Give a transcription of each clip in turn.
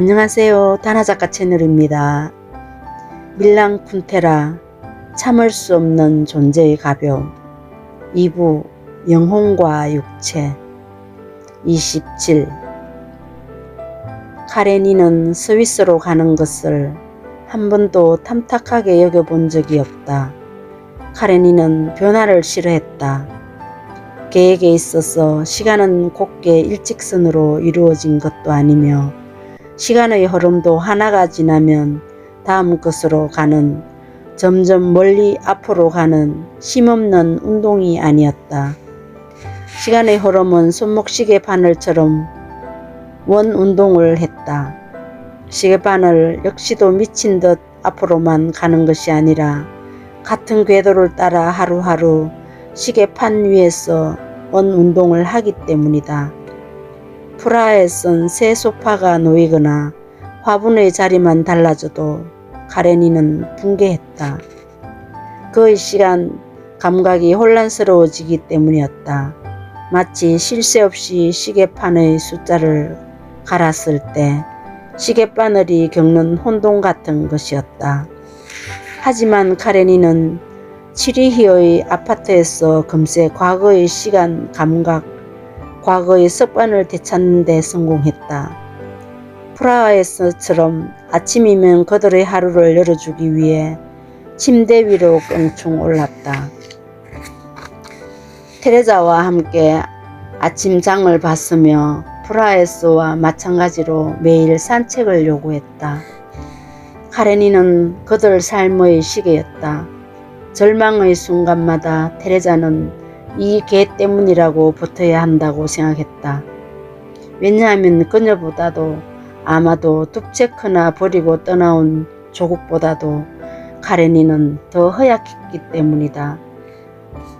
안녕하세요. 다나작가 채널입니다. 밀랑 쿤테라 참을 수 없는 존재의 가벼움 2부 영혼과 육체 27 카레니는 스위스로 가는 것을 한 번도 탐탁하게 여겨본 적이 없다. 카레니는 변화를 싫어했다. 계획에 있어서 시간은 곱게 일직선으로 이루어진 것도 아니며 시간의 흐름도 하나가 지나면 다음 것으로 가는 점점 멀리 앞으로 가는 쉼없는 운동이 아니었다. 시간의 흐름은 손목시계 바늘처럼 원 운동을 했다. 시계 바늘 역시도 미친 듯 앞으로만 가는 것이 아니라 같은 궤도를 따라 하루하루 시계판 위에서 원 운동을 하기 때문이다. 프라하에선 새 소파가 놓이거나 화분의 자리만 달라져도 카레니는 붕괴했다. 그의 시간 감각이 혼란스러워지기 때문이었다. 마치 쉴 새 없이 시계판의 숫자를 갈았을 때 시계바늘이 겪는 혼동 같은 것이었다. 하지만 카레니는 치리히의 아파트에서 금세 과거의 시간 감각, 과거의 습관을 되찾는 데 성공했다. 프라하에서처럼 아침이면 그들의 하루를 열어주기 위해 침대 위로 껑충 올랐다. 테레자와 함께 아침장을 봤으며 프라하에서와 마찬가지로 매일 산책을 요구했다. 카레니는 그들 삶의 시계였다. 절망의 순간마다 테레자는 이 개 때문이라고 붙어야 한다고 생각했다. 왜냐하면 그녀보다도 아마도 둡체크나 버리고 떠나온 조국보다도 카레니는 더 허약했기 때문이다.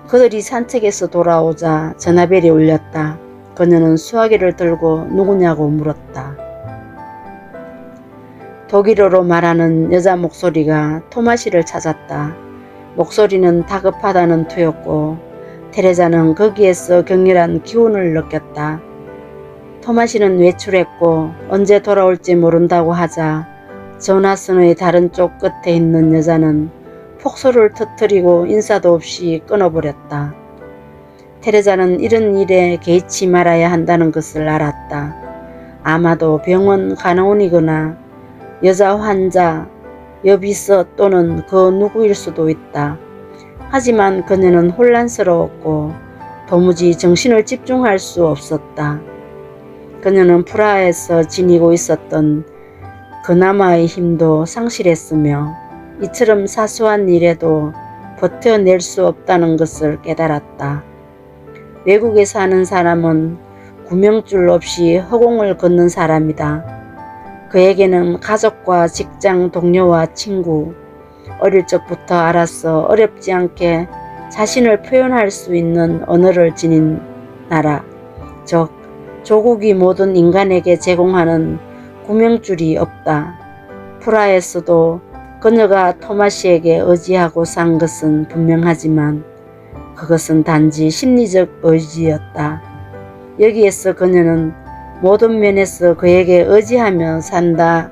그들이 산책에서 돌아오자 전화벨이 울렸다. 그녀는 수화기를 들고 누구냐고 물었다. 독일어로 말하는 여자 목소리가 토마시를 찾았다. 목소리는 다급하다는 투였고 테레자는 거기에서 격렬한 기운을 느꼈다. 토마시는 외출했고 언제 돌아올지 모른다고 하자 전화선의 다른 쪽 끝에 있는 여자는 폭소를 터뜨리고 인사도 없이 끊어버렸다. 테레자는 이런 일에 개의치 말아야 한다는 것을 알았다. 아마도 병원 간호원이거나 여자 환자, 여비서 또는 그 누구일 수도 있다. 하지만 그녀는 혼란스러웠고 도무지 정신을 집중할 수 없었다. 그녀는 프라하에서 지니고 있었던 그나마의 힘도 상실했으며 이처럼 사소한 일에도 버텨낼 수 없다는 것을 깨달았다. 외국에 사는 사람은 구명줄 없이 허공을 걷는 사람이다. 그에게는 가족과 직장 동료와 친구, 어릴 적부터 알아서 어렵지 않게 자신을 표현할 수 있는 언어를 지닌 나라, 즉 조국이 모든 인간에게 제공하는 구명줄이 없다. 프라에서도 그녀가 토마시에게 의지하고 산 것은 분명하지만 그것은 단지 심리적 의지였다. 여기에서 그녀는 모든 면에서 그에게 의지하며 산다.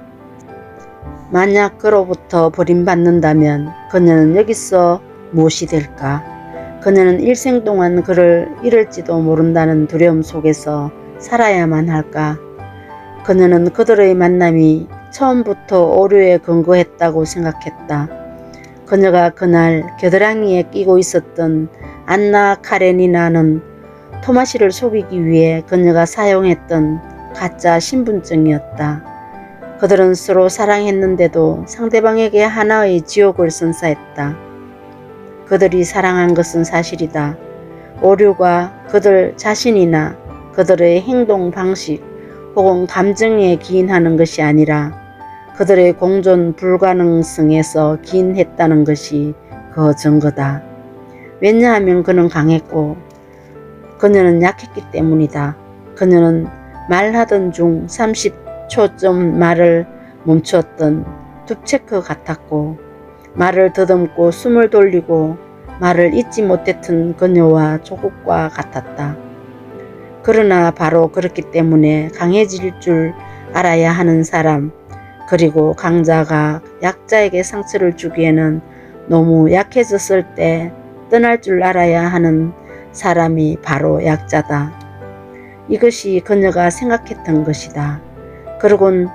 만약 그로부터 버림받는다면 그녀는 여기서 무엇이 될까? 그녀는 일생 동안 그를 잃을지도 모른다는 두려움 속에서 살아야만 할까? 그녀는 그들의 만남이 처음부터 오류에 근거했다고 생각했다. 그녀가 그날 겨드랑이에 끼고 있었던 안나 카레니나는 토마시를 속이기 위해 그녀가 사용했던 가짜 신분증이었다. 그들은 서로 사랑했는데도 상대방에게 하나의 지옥을 선사했다. 그들이 사랑한 것은 사실이다. 오류가 그들 자신이나 그들의 행동 방식 혹은 감정에 기인하는 것이 아니라 그들의 공존 불가능성에서 기인했다는 것이 그 증거다. 왜냐하면 그는 강했고 그녀는 약했기 때문이다. 그녀는 말하던 중 30 초쯤 말을 멈추었던 둡체크 같았고 말을 더듬고 숨을 돌리고 말을 잊지 못했던 그녀와 조국과 같았다. 그러나 바로 그렇기 때문에 강해질 줄 알아야 하는 사람, 그리고 강자가 약자에게 상처를 주기에는 너무 약해졌을 때 떠날 줄 알아야 하는 사람이 바로 약자다. 이것이 그녀가 생각했던 것이다. 그러곤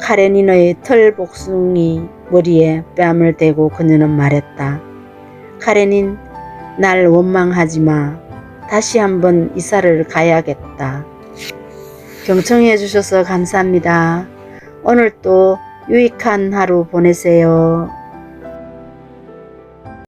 카레닌의 털 복숭이 머리에 뺨을 대고 그녀는 말했다. 카레닌, 날 원망하지 마. 다시 한번 이사를 가야겠다. 경청해 주셔서 감사합니다. 오늘 또 유익한 하루 보내세요.